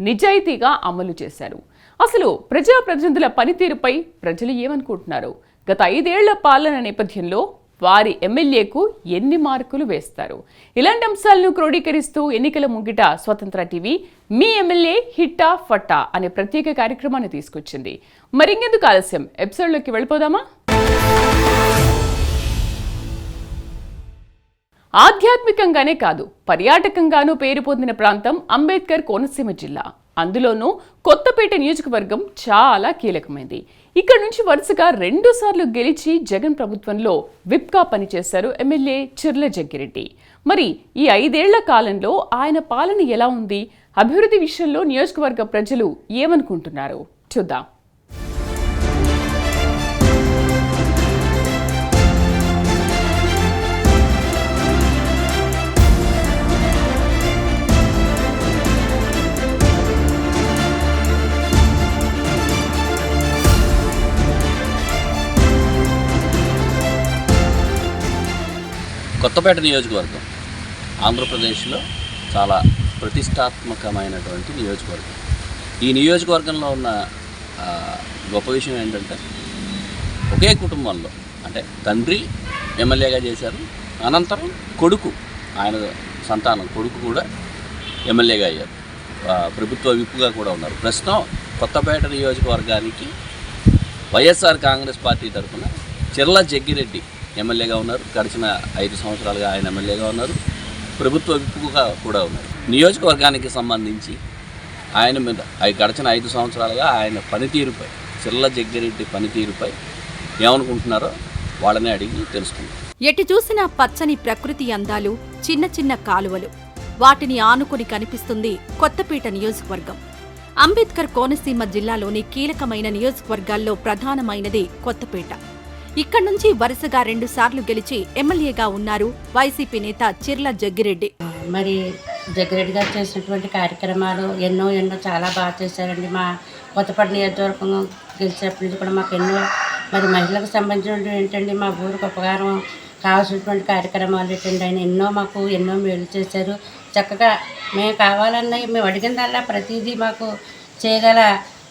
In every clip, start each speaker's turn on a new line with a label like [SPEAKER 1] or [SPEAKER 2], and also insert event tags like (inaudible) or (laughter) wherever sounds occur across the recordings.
[SPEAKER 1] నిజాయితీగా అమలు చేశారు. అసలు ప్రజాప్రతినిధుల పనితీరుపై ప్రజలు ఏమనుకుంటున్నారు? గత ఐదేళ్ళ పాలన నేపథ్యంలో వారి ఎమ్మెల్యేకు ఎన్ని మార్కులు వేస్తారు? ఇలాంటి అంశాలను క్రోడీకరిస్తూ ఎన్నికల ముంగిట స్వతంత్ర టీవీ మీ ఎమ్మెల్యే హిట్టా ఫట్టా అనే ప్రత్యేక కార్యక్రమాన్ని తీసుకొచ్చింది. మరింకెందుకు ఆలస్యం? ఎపిసోడ్లోకి వెళ్ళిపోదామా? ఆధ్యాత్మికంగానే కాదు పర్యాటకంగానూ పేరు పొందిన ప్రాంతం అంబేద్కర్ కోనసీమ జిల్లా. అందులోనూ కొత్తపేట నియోజకవర్గం చాలా కీలకమైంది. ఇక్కడ నుంచి వరుసగా రెండు సార్లు గెలిచి జగన్ ప్రభుత్వంలో విప్గా పనిచేశారు ఎమ్మెల్యే చిర్ల జగ్గిరెడ్డి. మరి ఈ ఐదేళ్ళ కాలంలో ఆయన పాలన ఎలా ఉంది? అభివృద్ధి విషయంలో నియోజకవర్గ ప్రజలు ఏమనుకుంటున్నారు? చూద్దాం.
[SPEAKER 2] కొత్తపేట నియోజకవర్గం ఆంధ్రప్రదేశ్లో చాలా ప్రతిష్టాత్మకమైనటువంటి నియోజకవర్గం. ఈ నియోజకవర్గంలో ఉన్న గొప్ప విషయం ఏంటంటే ఒకే కుటుంబంలో అంటే తండ్రి ఎమ్మెల్యేగా చేశారు అనంతరం కొడుకు ఆయన సంతానం కొడుకు కూడా ఎమ్మెల్యేగా అయ్యారు. ప్రభుత్వ విప్పుగా కూడా ఉన్నారు. ప్రస్తుతం కొత్తపేట నియోజకవర్గానికి వైఎస్ఆర్ కాంగ్రెస్ పార్టీ తరఫున చిర్ల జగ్గిరెడ్డి ఎమ్మెల్యేగా ఉన్నారు. గడిచిన ఐదు సంవత్సరాలుగా ఆయన ఎమ్మెల్యేగా ఉన్నారు. ప్రభుత్వ విప్పుగా కూడా ఉన్నారు. నియోజకవర్గానికి సంబంధించి ఆయన మీద గడిచిన ఐదు సంవత్సరాలుగా ఆయన పనితీరుపై చిల్ల జగ్గిరెడ్డి పనితీరుపై ఏమనుకుంటున్నారో వాళ్ళని అడిగి తెలుసుకుంటాం
[SPEAKER 3] ఎటు చూసినా పచ్చని ప్రకృతి అందాలు చిన్న చిన్న కాలువలు. వాటిని ఆనుకుని కనిపిస్తుంది కొత్తపేట నియోజకవర్గం. అంబేద్కర్ కోనసీమ జిల్లాలోని కీలకమైన నియోజకవర్గాల్లో ప్రధానమైనది కొత్తపేట. ఇక్కడి నుంచి వరుసగా రెండు సార్లు గెలిచి ఎమ్మెల్యేగా ఉన్నారు వైసీపీ నేత చిర్ల జగ్గిరెడ్డి.
[SPEAKER 4] మరి జగ్గిరెడ్డి గారు చేసినటువంటి కార్యక్రమాలు ఎన్నో ఎన్నో చాలా బాగా చేశారండి. మా కొత్తపల్లి నియోజకవర్గం గెలిచినప్పటి నుంచి కూడా మాకు ఎన్నో మరి మహిళలకు సంబంధించినటువంటి ఏంటండి మా ఊరికి ఉపకారం కావాల్సినటువంటి కార్యక్రమాలు ఏంటండి ఆయన ఎన్నో మాకు ఎన్నో మేలు చేశారు. చక్కగా మేము కావాలన్న మేము అడిగిన దానిలా ప్రతిదీ మాకు చేయగల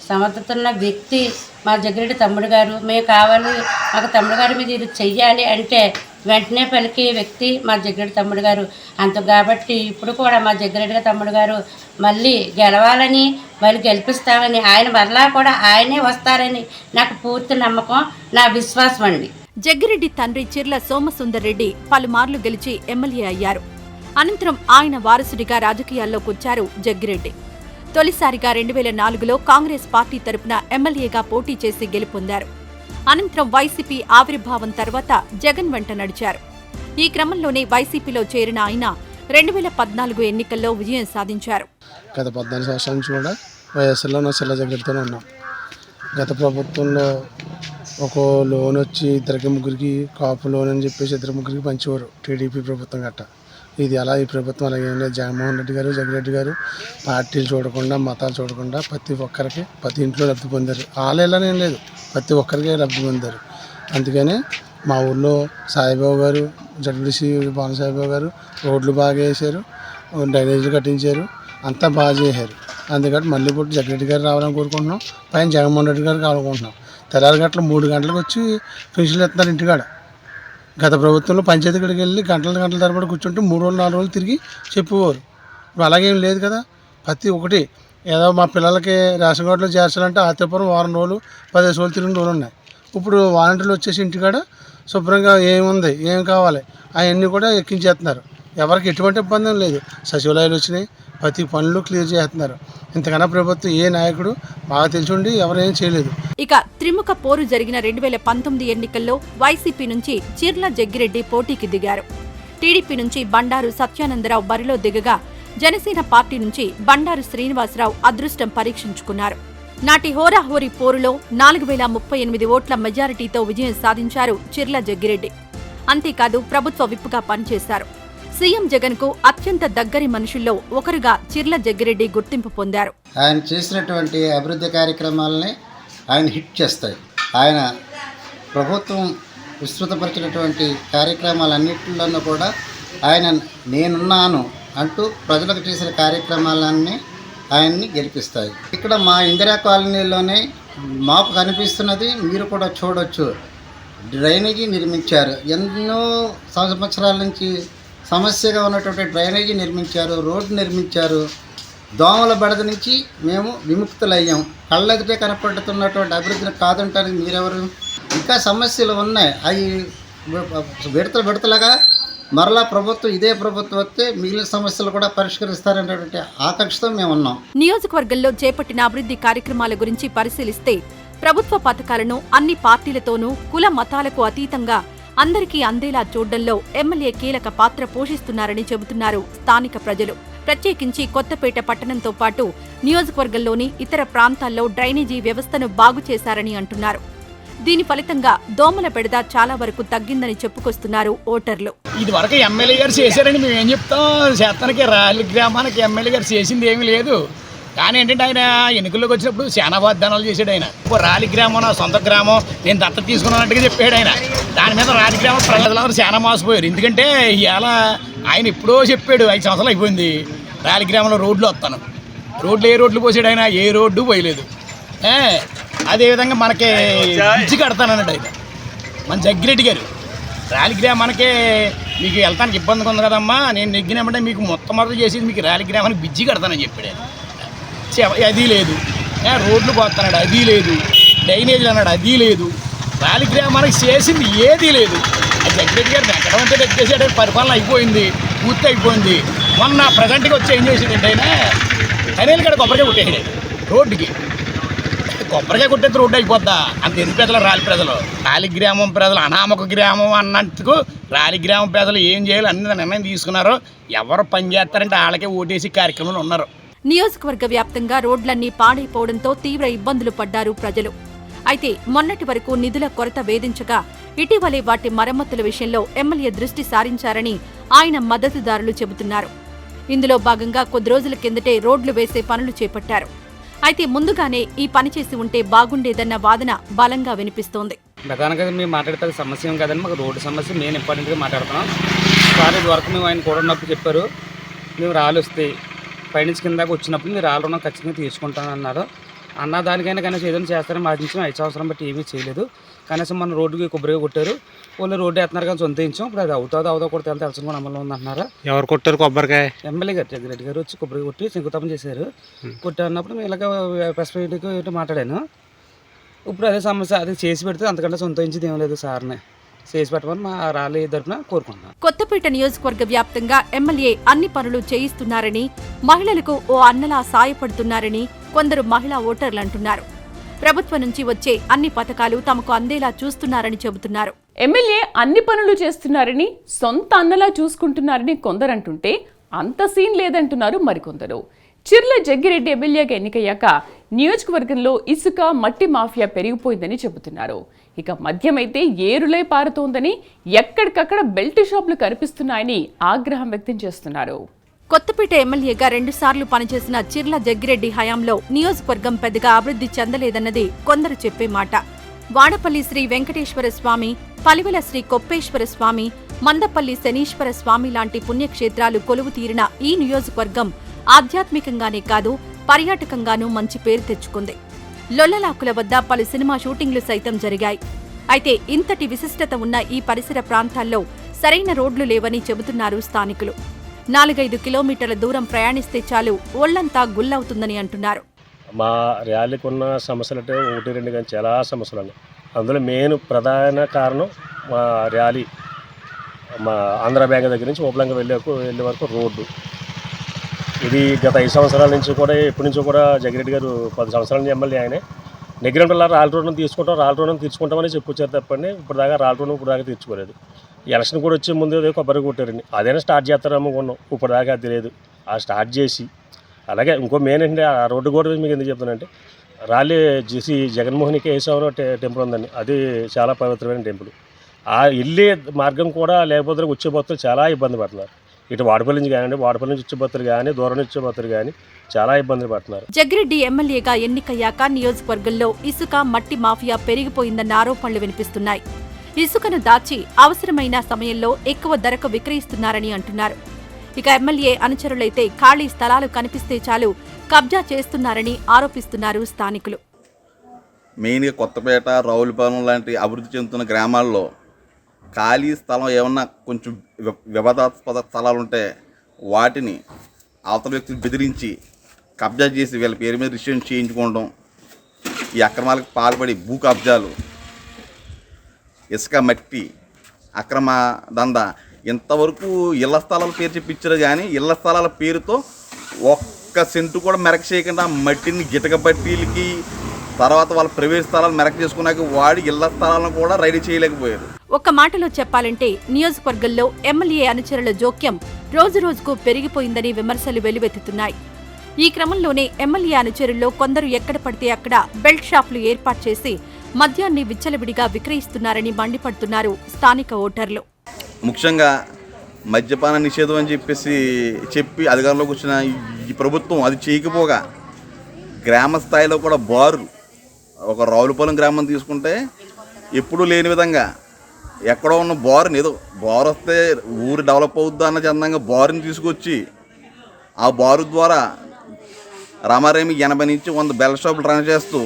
[SPEAKER 4] సమర్థత ఉన్న వ్యక్తి మా జగ్గిరెడ్డి తమ్ముడు గారు మేము కావాలి మాకు తమ్ముడు గారు మీద ఇది చెయ్యాలి అంటే వెంటనే పలికి వ్యక్తి మా జగ్గిరెడ్డి తమ్ముడు గారు. అంత కాబట్టి ఇప్పుడు కూడా మా జగ్గిరెడ్డి తమ్ముడు గారు మళ్ళీ గెలవాలని మళ్ళీ గెలిపిస్తామని ఆయన మరలా కూడా ఆయనే వస్తారని నాకు పూర్తి నమ్మకం నా విశ్వాసం అండి.
[SPEAKER 3] జగ్గిరెడ్డి తండ్రి చిర్ల సోమసుందర్ రెడ్డి పలుమార్లు గెలిచి ఎమ్మెల్యే అయ్యారు. అనంతరం ఆయన వారసుడిగా రాజకీయాల్లోకి వచ్చారు జగ్గిరెడ్డి. తొలిసారిగా రెండు వేల నాలుగులో కాంగ్రెస్ పార్టీ తరపున ఎమ్మెల్యేగా పోటీ చేసి గెలుపొందారు. అనంతరం వైసీపీ ఆవిర్భావం తర్వాత జగన్ వెంట నడిచారు. ఈ క్రమంలోనే వైసీపీలో చేరిన ఆయన రెండు వేల పద్నాలుగు ఎన్నికల్లో విజయం సాధించారు.
[SPEAKER 5] గత పద్నాలుగు సంవత్సరాల నుంచి కూడా వైఎస్ఆర్లో నా చిల్ల దగ్గరతోనే ఉన్నాం. గత ప్రభుత్వంలో ఒక లోన్ వచ్చి ఇద్దరికి ముగ్గురికి కాపు లోన్ అని చెప్పేసి ఇద్దరు ముగ్గురికి పంచేవారు టీడీపీ ప్రభుత్వం గట్టా. ఇది అలా ఈ ప్రభుత్వం అలాగే లేదు జగన్మోహన్ రెడ్డి గారు జగన్రెడ్డి గారు పార్టీలు చూడకుండా మతాలు చూడకుండా ప్రతి ఒక్కరికి ప్రతి ఇంట్లో లబ్ధి పొందారు. ఆలేలానేం లేదు. ప్రతి ఒక్కరికి లబ్ధి పొందారు. అందుకనే మా ఊర్లో సాయిబాబు గారు జడ్బిడిసి భాను సాయిబాబు గారు రోడ్లు బాగా వేసారు డ్రైనేజీలు కట్టించారు అంతా బాగా చేశారు. అందుకని మళ్ళీ ఇప్పుడు జగన్రెడ్డి గారు రావాలని కోరుకుంటున్నాం. పైన జగన్మోహన్ రెడ్డి గారు కావాలనుకుంటున్నాం తెల్లారి గంటలు మూడు గంటలకు వచ్చి పెన్షన్లు ఇస్తున్నారు ఇంటికాడ. గత ప్రభుత్వంలో పంచాయతీ కాడికి వెళ్ళి గంటల గంటల తరబడి కూర్చుంటే మూడు రోజులు నాలుగు రోజులు తిరిగి చెప్పేవారు ఇప్పుడు అలాగేం లేదు కదా. ప్రతి ఒక్కటి ఏదో మా పిల్లలకి రేషన్ కార్డులో చేర్చాలంటే ఆత్రపురం వారం రోజులు పదిహేను రోజులు తిరిగిన రోజులు ఉన్నాయి. ఇప్పుడు వాలంటీర్లు వచ్చేసి ఇంటికాడ శుభ్రంగా ఏముంది ఏం కావాలి అవన్నీ కూడా ఎక్కించేస్తున్నారు. ఎవరికి ఎటువంటి ఇబ్బంది లేదు. సచివాలయాలు వచ్చినాయి ప్రతి పనులు క్లియర్ చేస్తున్నారు. ఇంతకన్నా ప్రభుత్వం ఏ నాయకుడు బాగా తెలిసి ఎవరేం చేయలేదు.
[SPEAKER 3] ఇక త్రిముఖ పోరు జరిగిన రెండు వేల పంతొమ్మిది ఎన్నికల్లో వైసీపీ నుంచి చిర్ల జగ్గిరెడ్డి పోటీకి దిగారు. టీడీపీ నుంచి బండారు సత్యానందరావు బరిలో దిగగా జనసేన పార్టీ నుంచి బండారు శ్రీనివాసరావు అదృష్టం పరీక్షించుకున్నారు. నాటి హోరాహోరీ పోరులో నాలుగు వేల ముప్పై ఎనిమిది ఓట్ల మెజారిటీతో విజయం సాధించారు చిర్ల జగ్గిరెడ్డి. అంతేకాదు ప్రభుత్వ విప్పుగా పనిచేశారు. సీఎం జగన్కు అత్యంత దగ్గరి మనుషుల్లో ఒకరుగా చిర్ల జగ్గిరెడ్డి గుర్తింపు పొందారు.
[SPEAKER 6] ఆయన చేసినటువంటి అభివృద్ధి కార్యక్రమాలని ఆయన హిట్ చేస్తాయి. ఆయన ప్రభుత్వం విస్తృతపరిచినటువంటి కార్యక్రమాలన్నింటిలోనూ కూడా ఆయన నేనున్నాను అంటూ ప్రజలకు చేసిన కార్యక్రమాలన్నీ ఆయన్ని గెలిపిస్తాయి. ఇక్కడ మా ఇందిరా కాలనీలోనే మాకు కనిపిస్తున్నది మీరు కూడా చూడొచ్చు. డ్రైనేజీ నిర్మించారు. ఎన్నో సంవత్సరాల నుంచి సమస్యగా ఉన్నటువంటి డ్రైనేజీ నిర్మించారు రోడ్డు నిర్మించారు. దోమల బడద నుంచి మేము విముక్తులయ్యాం. కళ్ళెదుటే కనపడుతున్నటువంటి అభివృద్ధిని కాదంటానికి మీరెవరు? ఇంకా సమస్యలు ఉన్నాయి. అవి విడతలు విడతలుగా మరలా ప్రభుత్వం ఇదే ప్రభుత్వం వస్తే మిగిలిన సమస్యలు కూడా పరిష్కరిస్తారనేటువంటి ఆకాంక్షతో మేము ఉన్నాం.
[SPEAKER 3] నియోజకవర్గంలో చేపట్టిన అభివృద్ధి కార్యక్రమాల గురించి పరిశీలిస్తే ప్రభుత్వ పథకాలను అన్ని పార్టీలతోనూ కుల మతాలకు అతీతంగా అందరికీ అందేలా చూడడంలో ఎమ్మెల్యే కీలక పాత్ర పోషిస్తున్నారని చెబుతున్నారు స్థానిక ప్రజలు. ప్రత్యేకించి కొత్తపేట పట్టణంతో పాటు నియోజకవర్గంలోని ఇతర ప్రాంతాల్లో డ్రైనేజీ వ్యవస్థను బాగు చేశారని అంటున్నారు. దీని ఫలితంగా దోమల బెడద చాలా వరకు తగ్గిందని చెప్పుకొస్తున్నారు ఓటర్లు.
[SPEAKER 7] ఇది వరకు ఎమ్మెల్యే గారు చేశారని మేము ఏం చెప్తాం? చేతనకి రాయల గ్రామానికి ఎమ్మెల్యే గారు చేసింది ఏమీ లేదు. కానీ ఏంటంటే ఆయన ఎన్నికల్లోకి వచ్చినప్పుడు చాలా వాగ్దానాలు చేశాడు ఆయన. ఓ రాలి గ్రామం నా సొంత గ్రామం నేను దత్త తీసుకున్నట్టుగా చెప్పాడు ఆయన. దాని మీద రాలి గ్రామం ప్రజలందరూ చాలా మోసపోయారు. ఎందుకంటే ఇవాళ ఆయన ఎప్పుడో చెప్పాడు ఐదు సంవత్సరాలు అయిపోయింది. రాలి గ్రామంలో రోడ్లు వస్తాను. రోడ్లు ఏ రోడ్లు పోసాడు ఆయన? ఏ రోడ్డు పోయలేదు. అదేవిధంగా మనకి బ్రిడ్జి కడతానన్నాడు ఆయన. మన జగ్గిరెడ్డి గారు ర్యాలీ గ్రామానికి మీకు వెళ్తానికి ఇబ్బందిగా ఉంది కదమ్మా. నేను నెగ్గినామంటే మీకు మొత్తం మొదలు చేసేది మీకు ర్యాలీ గ్రామానికి బిజ్జి కడతానని చెప్పాడు అది లేదు. రోడ్లు పోతున్నాడు అది లేదు. డ్రైనేజీలు అన్నాడు అది లేదు. ర్యాలీ గ్రామానికి చేసింది ఏదీ లేదు. ఆ జగ్గిరెడ్డి గారు ఎక్కడ అంటే పరిపాలన అయిపోయింది పూర్తి అయిపోయింది. మొన్న ప్రజెంట్గా వచ్చి ఏం చేసిందంటే ఆయన కనేలు కాడ కొబ్బరికాయ కొట్టేసాడు రోడ్డుకి. కొబ్బరికాయ కొట్టేది రోడ్డు అయిపోద్దా? అంత ఎన్ని ప్రజలు రాలి ప్రజలు? రాలి గ్రామం ప్రజలు అనామక గ్రామం అన్నందుకు రాలి గ్రామం ప్రజలు ఏం చేయాలి అన్ని నిర్ణయం తీసుకున్నారు ఎవరు పని చేస్తారంటే వాళ్ళకే ఓటేసి కార్యక్రమంలో ఉన్నారు.
[SPEAKER 3] నియోజకవర్గ వ్యాప్తంగా రోడ్లన్నీ పాడైపోవడంతో తీవ్ర ఇబ్బందులు పడ్డారు ప్రజలు. అయితే మొన్నటి వరకు నిధుల కొరత వేధించగా ఇటీవలే వాటి మరమ్మతుల విషయంలో ఎమ్మెల్యే దృష్టి సారించారని ఆయన మద్దతుదారులు చెబుతున్నారు. ఇందులో భాగంగా కొద్ది రోజుల కిందటే రోడ్లు వేసే పనులు చేపట్టారు. అయితే ముందుగానే ఈ పని చేసి ఉంటే బాగుండేదన్న వాదన బలంగా వినిపిస్తోంది.
[SPEAKER 8] ప్రధానంగా మేము మాట్లాడేది సమస్య ఏం కదండి మాకు రోడ్డు సమస్య మెయిన్ ఇంపార్టెంట్గా మాట్లాడుతున్నాం. సార్ ఇది వరకు మేము ఆయన కూడా ఉన్నప్పుడు చెప్పారు మేము రాళ్ళు వస్తాయి పైనుంచి కిందాక వచ్చినప్పుడు మీరు రాళ్ళు రుణం ఖచ్చితంగా తీసుకుంటానన్నారు అన్న దానికైనా కనీసం ఏదైనా చేస్తారని ఆశించాం ఐదు సంవత్సరం బట్టి ఏమీ చేయలేదు. కనీసం మన రోడ్డుకి కొబ్బరిగా కొట్టారు. వాళ్ళు రోడ్డు వేస్తున్నారు కానీ సొంత ఇచ్చాం ఇప్పుడు అది అవుతుందో అవుదో కూడా తెలు తెలుసుకుని అమలు ఉందంటున్నారు
[SPEAKER 9] ఎవరు కొట్టారు కొబ్బరికాయ?
[SPEAKER 8] ఎమ్మెల్యే గారు జగ్గిరెడ్డి గారు వచ్చి కొబ్బరి కొట్టి శంకుతాపం చేశారు. కొట్టినప్పుడు మేము ఇలాగ ప్రెసిడెంట్కి మాట్లాడాను. ఇప్పుడు అదే సమస్య అది చేసి పెడితే అంతకంటే సొంత ఇంచిది ఏం లేదు సార్ని. చేసి పెట్టమని మా ర్యాలీ తరఫున కోరుకుంటున్నాను
[SPEAKER 3] కొత్తపేట నియోజకవర్గ వ్యాప్తంగా ఎమ్మెల్యే అన్ని పనులు చేయిస్తున్నారని మహిళలకు ఓ అన్నలా సాయపడుతున్నారని కొందరు మహిళా ఓటర్లు అంటున్నారు. ప్రభుత్వం నుంచి వచ్చే అన్ని పథకాలు తమకు అందేలా చూస్తున్నారని చెబుతున్నారు.
[SPEAKER 1] ఎమ్మెల్యే అన్ని పనులు చేస్తున్నారని సొంత అన్నలా చూసుకుంటున్నారని కొందరంటుంటే అంత సీన్ లేదంటున్నారు మరికొందరు. చిర్ల జగ్గిరెడ్డి ఎమ్మెల్యేగా ఎన్నికయ్యాక నియోజకవర్గంలో ఇసుక మట్టి మాఫియా పెరిగిపోయిందని చెబుతున్నారు. ఇక మద్యమైతే ఏరులై పారుతోందని ఎక్కడికక్కడ బెల్ట్ షాపులు కనిపిస్తున్నాయని ఆగ్రహం వ్యక్తం చేస్తున్నారు.
[SPEAKER 3] కొత్తపేట ఎమ్మెల్యేగా రెండుసార్లు పనిచేసిన చిర్ల జగ్గిరెడ్డి హయాంలో నియోజకవర్గం పెద్దగా అభివృద్ధి చెందలేదన్నది కొందరు చెప్పే మాట. వాడపల్లి శ్రీ వెంకటేశ్వర స్వామి పలివెల శ్రీ కొప్పేశ్వర స్వామి మందపల్లి శనీశ్వర స్వామి లాంటి పుణ్యక్షేత్రాలు కొలువు తీరిన ఈ నియోజకవర్గం ఆధ్యాత్మికంగానే కాదు పర్యాటకంగానూ మంచి పేరు తెచ్చుకుంది. లొల్లలాకుల వద్ద పలు సినిమా షూటింగ్లు సైతం జరిగాయి. అయితే ఇంతటి విశిష్టత ఉన్న ఈ పరిసర ప్రాంతాల్లో సరైన రోడ్లు లేవని చెబుతున్నారు స్థానికులు. నాలుగైదు కిలోమీటర్ల దూరం ప్రయాణిస్తే చాలు ఒళ్ళంతా గుల్లవుతుందని అంటున్నారు.
[SPEAKER 9] మా ర్యాలీకి ఉన్న సమస్యలు అంటే ఒకటి రెండు కానీ చాలా సమస్యలు ఉన్నాయి అందులో మెయిన్ ప్రధాన కారణం మా ర్యాలీ. మా ఆంధ్ర బ్యాంక్ దగ్గర నుంచి ఓపలంగా వెళ్ళే వెళ్ళే వరకు రోడ్డు. ఇది గత ఐదు సంవత్సరాల నుంచి కూడా ఎప్పటి నుంచో కూడా జగిరెడ్డి గారు పది సంవత్సరాల నుంచి ఎమ్మెల్యే ఆయనే. నెగ్గినప్పుడు రాళ్ళ రుణం తీసుకుంటాం రాళ్ళ రుణం తీర్చుకుంటామని చెప్పొచ్చారు తప్పండి. ఇప్పుడు దాకా రాళ్ళ రుణం ఇప్పుడు దాకా తీర్చుకోలేదు. ఎలక్షన్ కూడా వచ్చే ముందు ఏదో కొబ్బరి కొట్టారండి. అదైనా స్టార్ట్ చేస్తారేమో కొన్నాం. ఇప్పుడు దాకా అది లేదు. ఆ స్టార్ట్ చేసి అలాగే ఇంకో మెయిన్ ఏంటంటే ఆ రోడ్డు కూడా మీకు ఎందుకు చెప్తానంటే రాలే జి- జగన్మోహన్కి వేసామని టెంపుల్ ఉందండి. అది చాలా పవిత్రమైన టెంపుల్. ఆ వెళ్ళే మార్గం కూడా లేకపోతే వచ్చే భక్తులు చాలా ఇబ్బంది పడుతున్నారు. ఇటు వాడపల్లి నుంచి కానివ్వండి వాడపల్లి నుంచి వచ్చే భక్తులు కానీ దూరం నుంచి వచ్చే భక్తులు కానీ చాలా ఇబ్బంది పడుతున్నారు.
[SPEAKER 3] జగ్గిరెడ్డి ఎమ్మెల్యేగా ఎన్నికయ్యాక నియోజకవర్గంలో ఇసుక మట్టి మాఫియా పెరిగిపోయిందన్న ఆరోపణలు వినిపిస్తున్నాయి. ఇసుకను దాచి అవసరమైన సమయంలో ఎక్కువ ధరకు విక్రయిస్తున్నారని అంటున్నారు. ఇక ఎమ్మెల్యే అనుచరులైతే ఖాళీ స్థలాలు కనిపిస్తే చాలు కబ్జా చేస్తున్నారని ఆరోపిస్తున్నారు స్థానికులు.
[SPEAKER 10] మెయిన్గా కొత్తపేట రావులపాలెం లాంటి అభివృద్ధి చెందుతున్న గ్రామాల్లో ఖాళీ స్థలం ఏమన్నా కొంచెం వివాదాస్పద స్థలాలు ఉంటే వాటిని అవతల వ్యక్తులు బెదిరించి కబ్జా చేసి వీళ్ళ పేరు మీద రిజిస్ట్రేషన్ చేయించుకోవడం ఈ అక్రమాలకు పాల్పడి భూ కబ్జాలు ఇసుక మట్టి అక్రమ దంద ఇంతవరకు ఇళ్ళ స్థలాల పేరు చెప్పించారు కానీ ఇళ్ళ స్థలాల పేరుతో ఒక్క సెంటు కూడా మెరక చేయకుండా మట్టిని గిటక బట్టీలకి తర్వాత వాళ్ళ ప్రైవేట్ స్థలాలు మెరక చేసుకున్నాక వాడి ఇళ్ళ స్థలాలను కూడా రెడీ చేయలేకపోయారు.
[SPEAKER 3] ఒక్క మాటలో చెప్పాలంటే నియోజకవర్గంలో ఎమ్మెల్యే అనుచరుల జోక్యం రోజురోజుకు పెరిగిపోయిందని విమర్శలు వెలువెత్తుతున్నాయి ఈ క్రమంలోనే ఎమ్మెల్యే అనుచరుల్లో కొందరు ఎక్కడ పడితే అక్కడ బెల్ట్ షాపులు ఏర్పాటు చేసి మద్యాన్ని విచ్చలవిడిగా విక్రయిస్తున్నారని మండిపడుతున్నారు స్థానిక ఓటర్లు.
[SPEAKER 10] ముఖ్యంగా మద్యపాన నిషేధం అని చెప్పేసి చెప్పి అధికారంలోకి వచ్చిన ఈ ప్రభుత్వం అది చేయకపోగా గ్రామ స్థాయిలో కూడా బారు ఒక రావులపాలెం గ్రామం తీసుకుంటే ఎప్పుడూ లేని విధంగా ఎక్కడో ఉన్న బోర్ని ఏదో బోర్ వస్తే ఊరు డెవలప్ అవుద్దా అన్న చందంగా బోర్ని తీసుకొచ్చి ఆ బారు ద్వారా రామారేమి ఎనభై నుంచి వంద బెల్ షాపులు రన్ చేస్తూ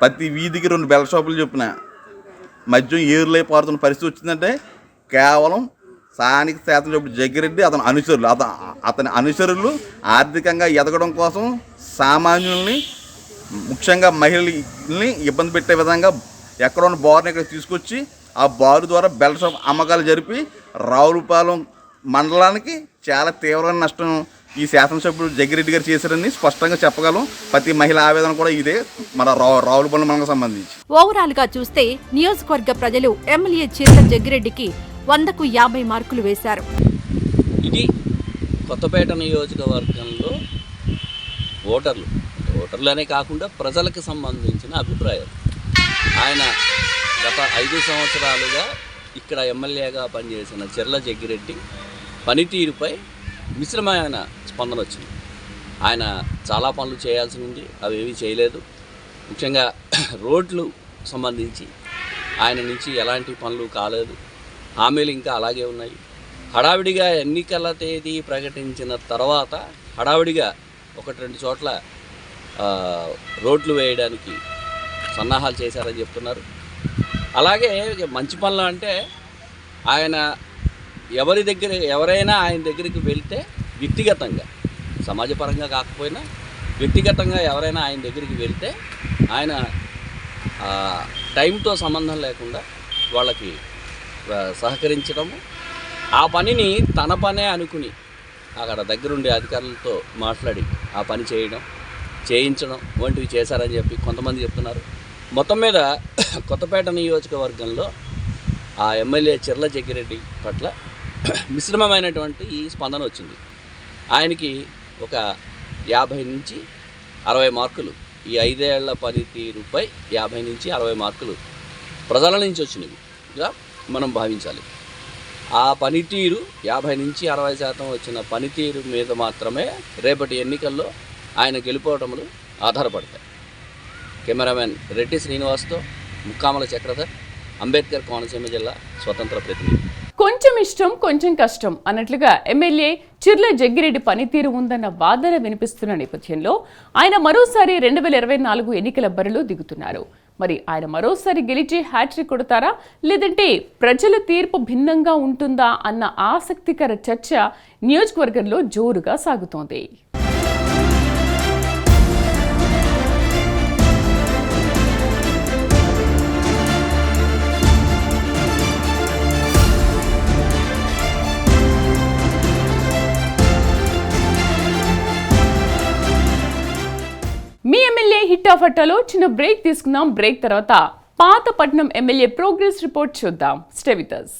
[SPEAKER 10] ప్రతి వీధికి రెండు బెల్ షాపులు చెప్పిన. మద్యం ఏరులై పారుతున్న పరిస్థితి వచ్చిందంటే కేవలం స్థానిక శాసనసభ్యుడు జగ్గిరెడ్డి అతని అనుచరులు అత అతని అనుచరులు ఆర్థికంగా ఎదగడం కోసం సామాన్యుల్ని ముఖ్యంగా మహిళల్ని ఇబ్బంది పెట్టే విధంగా ఎక్కడ ఉన్న బారుని ఇక్కడ తీసుకొచ్చి ఆ బారు ద్వారా బెల్ షాప్ అమ్మకాలు జరిపి రావులపాలెం మండలానికి చాలా తీవ్రమైన నష్టం ఈ శాసనసభ్యుడు జగ్గిరెడ్డి గారు చేశారని స్పష్టంగా చెప్పగలం. ప్రతి మహిళ ఆవేదన కూడా ఇదే మన రా రావులపాలెం మండలం సంబంధించి.
[SPEAKER 3] ఓవరాల్గా చూస్తే నియోజకవర్గ ప్రజలు ఎమ్మెల్యే చీర్ల జగ్గిరెడ్డికి వందకు యాభై మార్కులు వేశారు.
[SPEAKER 2] ఇది కొత్తపేట నియోజకవర్గంలో ఓటర్లు. ఓటర్లనే కాకుండా ప్రజలకు సంబంధించిన అభిప్రాయాలు. ఆయన గత ఐదు సంవత్సరాలుగా ఇక్కడ ఎమ్మెల్యేగా పనిచేసిన చెర్ల జగ్గిరెడ్డి పనితీరుపై మిశ్రమైన స్పందన వచ్చింది. ఆయన చాలా పనులు చేయాల్సి ఉంది అవి ఏమీ చేయలేదు. ముఖ్యంగా (clears throat) రోడ్లు సంబంధించి ఆయన నుంచి ఎలాంటి పనులు కాలేదు. హామీలు ఇంకా అలాగే ఉన్నాయి. హడావిడిగా ఎన్నికల తేదీ ప్రకటించిన తర్వాత హడావిడిగా ఒకటి రెండు చోట్ల రోడ్లు వేయడానికి సన్నాహాలు చేశారని చెప్తున్నారు. అలాగే మంచి పనులు అంటే ఆయన ఎవరి దగ్గర ఎవరైనా ఆయన దగ్గరికి వెళ్తే వ్యక్తిగతంగా సమాజపరంగా కాకపోయినా వ్యక్తిగతంగా ఎవరైనా ఆయన దగ్గరికి వెళ్తే ఆయన టైంతో సంబంధం లేకుండా వాళ్ళకి సహకరించడము. ఆ పనిని తన పనే అనుకుని అక్కడ దగ్గరుండే అధికారులతో మాట్లాడి ఆ పని చేయడం చేయించడం వంటివి చేశారని చెప్పి కొంతమంది చెప్తున్నారు. మొత్తం మీద కొత్తపేట నియోజకవర్గంలో ఆ ఎమ్మెల్యే చెర్ల జగ్గిరెడ్డి పట్ల మిశ్రమమైనటువంటి ఈ స్పందన వచ్చింది. ఆయనకి ఒక యాభై నుంచి అరవై మార్కులు ఈ ఐదేళ్ళ పనితీరుపై యాభై నుంచి అరవై మార్కులు ప్రజల నుంచి వచ్చినవిగా మనం భావించాలి. ఆ పనితీరు యాభై నుంచి అరవై శాతం వచ్చిన పనితీరు మీద మాత్రమే రేపటి ఎన్నికల్లో ఆయన గెలుపోవటములు ఆధారపడతాయి. కెమెరామెన్ రెడ్డి శ్రీనివాస్తో ముక్కామల చక్రధర్ అంబేద్కర్ కోనసీమ జిల్లా స్వతంత్ర ప్రతినిధి.
[SPEAKER 1] కొంచెం ఇష్టం కొంచెం కష్టం అన్నట్లుగా ఎమ్మెల్యే చిర్ల జగ్గిరెడ్డి పనితీరు ఉందన్న వాదన వినిపిస్తున్న నేపథ్యంలో ఆయన మరోసారి రెండు వేల ఇరవై నాలుగు ఎన్నికల బరిలో దిగుతున్నారు. మరి ఆయన మరోసారి గెలిచి హ్యాట్రిక్ కొడతారా? లేదంటే ప్రజల తీర్పు భిన్నంగా ఉంటుందా అన్న ఆసక్తికర చర్చ నియోజకవర్గంలో జోరుగా సాగుతోంది. ఆఫ్ అట్టాలో చిన్న బ్రేక్ తీసుకుందాం. బ్రేక్ తర్వాత పాతపట్నం ఎమ్మెల్యే ప్రోగ్రెస్ రిపోర్ట్ చూద్దాం. స్టెవితస్